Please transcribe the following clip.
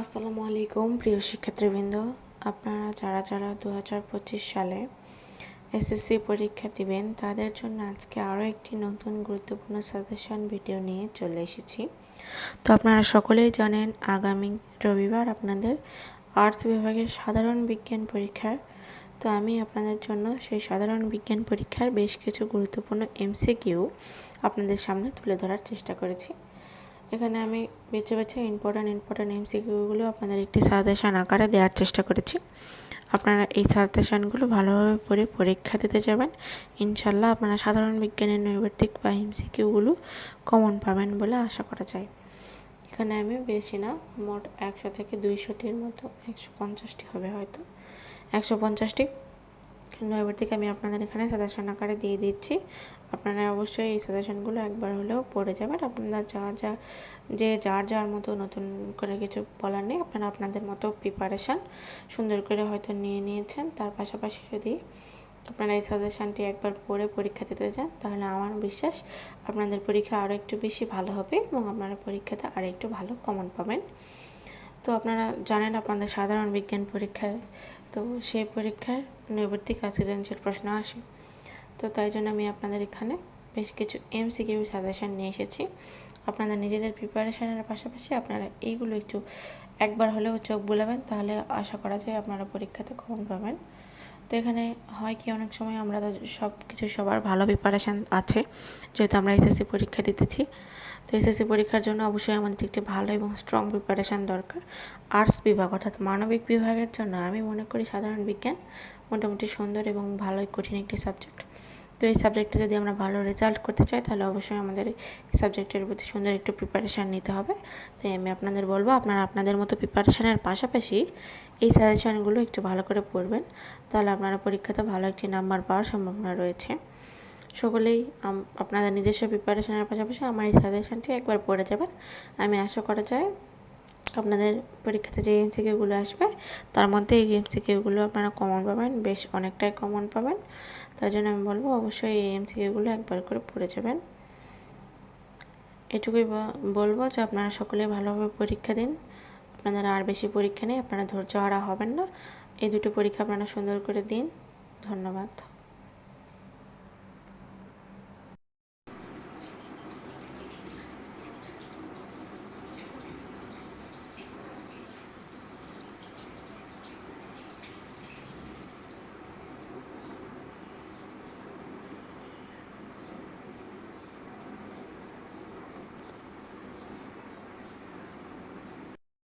আসসালামু আলাইকুম, প্রিয় শিক্ষার্থীবৃন্দ। আপনারা যারা যারা দু হাজার পঁচিশ সালে এসএসসি পরীক্ষা দিবেন, তাদের জন্য আজকে আরও একটি নতুন গুরুত্বপূর্ণ সাজেশন ভিডিও নিয়ে চলে এসেছি। তো আপনারা সকলেই জানেন, আগামী রবিবার আপনাদের আর্টস বিভাগের সাধারণ বিজ্ঞান পরীক্ষার। তো আমি আপনাদের জন্য সেই সাধারণ বিজ্ঞান পরীক্ষার বেশ কিছু গুরুত্বপূর্ণ এমসিকিউ আপনাদের সামনে তুলে ধরার চেষ্টা করেছি। এখানে আমি বেছে বেছে ইম্পর্ট্যান্ট ইম্পর্ট্যান্ট এমসিকিউগুলো আপনাদের একটি সাজেশান আকারে দেওয়ার চেষ্টা করেছি। আপনারা এই সাজেশানগুলো ভালোভাবে পড়ে পরীক্ষা দিতে যাবেন। ইনশাল্লাহ আপনারা সাধারণ বিজ্ঞানের নৈর্ব্যক্তিক বা এমসিকিউগুলো কমন পাবেন বলে আশা করা যায়। এখানে আমি বেশি না, মোট একশো থেকে দুইশোটির মতো, একশো পঞ্চাশটি হবে হয়তো। একশো পঞ্চাশটি নৈর্ব্যক্তিক আমি আপনাদের এখানে সাজেশন আকারে দিয়ে দিচ্ছি। আপনারা অবশ্যই এই সাজেশনগুলো একবার হলেও পড়ে যাবেন। আপনারা যা যা, যে, যার যার মতো নতুন করে কিছু বলার নেই, আপনারা আপনাদের মতো প্রিপারেশান সুন্দর করে হয়তো নিয়ে নিয়েছেন। তার পাশাপাশি যদি আপনারা এই সাজেশানটি একবার পড়ে পরীক্ষা দিতে যান তাহলে আমার বিশ্বাস আপনাদের পরীক্ষা আরও একটু বেশি ভালো হবে এবং আপনারা পরীক্ষাতে আরও একটু ভালো কমন পাবেন। তো আপনারা জানেন আপনাদের সাধারণ বিজ্ঞান পরীক্ষায়, তো সেই পরীক্ষার নৈবর্তিক সৃজনশীল প্রশ্ন আসে। তো তাই জন্য আমি আপনাদের এখানে বেশ কিছু এম এমসিকিউ সাজেশান নিয়ে এসেছি। আপনাদের নিজেদের প্রিপারেশনের পাশাপাশি আপনারা এইগুলো একটু একবার হলেও চোখ বুলাবেন, তাহলে আশা করা যায় আপনারা পরীক্ষাতে কমন পাবেন। তো এখানে হয় কি, অনেক সময় আমরা সব কিছু সবার ভালো প্রিপারেশান আছে, যেহেতু আমরা এসএসসি পরীক্ষা দিতেছি। তো এসএসসি পরীক্ষার জন্য অবশ্যই আমাদের একটি ভালো এবং স্ট্রং প্রিপারেশান দরকার। আর্টস বিভাগ, অর্থাৎ মানবিক বিভাগের জন্য আমি মনে করি সাধারণ বিজ্ঞান মোটামুটি সুন্দর এবং ভালোই কঠিন একটি সাবজেক্ট তো এই সাবজেক্টে যদি আমরা ভালো রেজাল্ট করতে চাই, তাহলে অবশ্যই আমাদের এই সাবজেক্টের প্রতি সুন্দর একটু প্রিপারেশান নিতে হবে। তাই আমি আপনাদের বলব, আপনারা আপনাদের মতো প্রিপারেশানের পাশাপাশি এই সাজেশনগুলো একটু ভালো করে পড়বেন। তাহলে আপনারা পরীক্ষাতে ভালো একটি নাম্বার পাওয়ার সম্ভাবনা রয়েছে। সকলেই আপনাদের নিজস্ব প্রিপারেশনের পাশাপাশি আমার এই সাজেশনটি একবার পড়ে যাবেন। আমি আশা করা যায় আপনাদের পরীক্ষাতে যে এমসিকিউগুলো আসবে, তার মধ্যে এই এমসিকিউগুলো আপনারা কমন পাবেন, বেশ অনেকটাই কমন পাবেন। তাই জন্য আমি বলব, অবশ্যই এই এমসিকিউগুলো একবার করে পড়ে যাবেন। এটুকুই বলব যে আপনারা সকলে ভালোভাবে পরীক্ষা দিন। আপনাদের আর বেশি পরীক্ষা নেই, আপনারা ধৈর্য হারা হবেন না। এই দুটো পরীক্ষা আপনারা সুন্দর করে দিন। ধন্যবাদ।